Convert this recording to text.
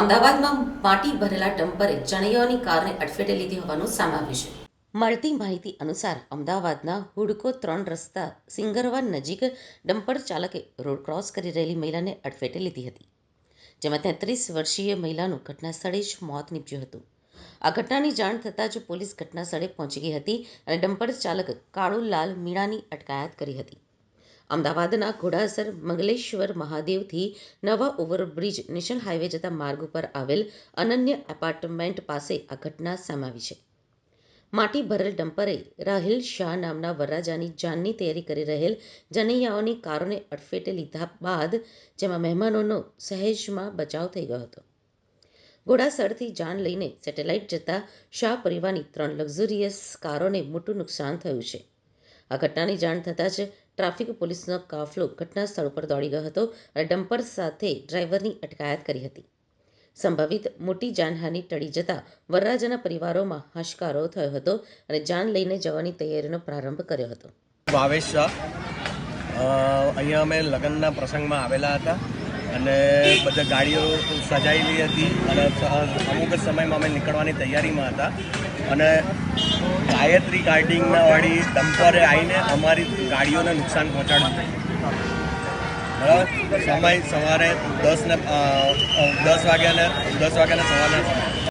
અમદાવાદમાં માટી ભરેલા ડમ્પરે ચણૈયાઓની કારને અડફેટે લીધી હોવાનું સામે છે. મળતી માહિતી અનુસાર અમદાવાદના હુડકો ત્રણ રસ્તા સિંગરવાન નજીક ડમ્પર ચાલકે રોડ ક્રોસ કરી રહેલી મહિલાને અડફેટે લીધી હતી, જેમાં તેત્રીસ વર્ષીય મહિલાનું ઘટના સ્થળે જ મોત નીપજ્યું હતું. આ ઘટનાની જાણ થતાં જ પોલીસ ઘટના સ્થળે પહોંચી ગઈ હતી અને ડમ્પર ચાલક કાળુલાલ મીણાની અટકાયત કરી હતી. અમદાવાદના ઘોડાસર મંગલેશ્વર મહાદેવથી નવા ઓવરબ્રિજ નેશનલ હાઈવે જતા માર્ગ ઉપર આવેલ અનન્ય એપાર્ટમેન્ટ પાસે આ ઘટના સમાવી છે. માટી ભરેલ ડમ્પરે રાહિલ શાહ નામના વરરાજાની જાનની તૈયારી કરી રહેલ જનૈયાઓની કારોને અડફેટે લીધા બાદ જેમાં મહેમાનોનો સહેજમાં બચાવ થઈ ગયો હતો. ઘોડાસરથી જાન લઈને સેટેલાઇટ જતા શાહ પરિવારની ત્રણ લક્ઝુરિયસ કારોને મોટું નુકસાન થયું છે. આ ઘટનાની જાણ થતાં જ ટ્રાફિક પોલીસનો કાફલો ઘટના સ્થળ ઉપર દોડી ગયો હતો અને ડમ્પર સાથે ડ્રાઈવરની અટકાયત કરી હતી. સંભવિત મોટી જાનહાનિ ટળી જતા વરરાજાના પરિવારોમાં હાશકારો થયો હતો અને જાન લઈને જવાની તૈયારીનો પ્રારંભ કર્યો હતો. ભાવેશ શાહ. અહીંયા અમે લગ્નના પ્રસંગમાં આવેલા હતા અને બધા ગાડીઓ સજાયેલી હતી અને અમુક સમયમાં અમે નીકળવાની તૈયારીમાં હતા અને ગાયત્રી ગાર્ડિંગના વાળી ડમ્પરે આવીને અમારી ગાડીઓને નુકસાન પહોંચાડ્યું. બરાબર? સમય સવારે દસ ને દસ વાગ્યાને, દસ વાગ્યાના સમય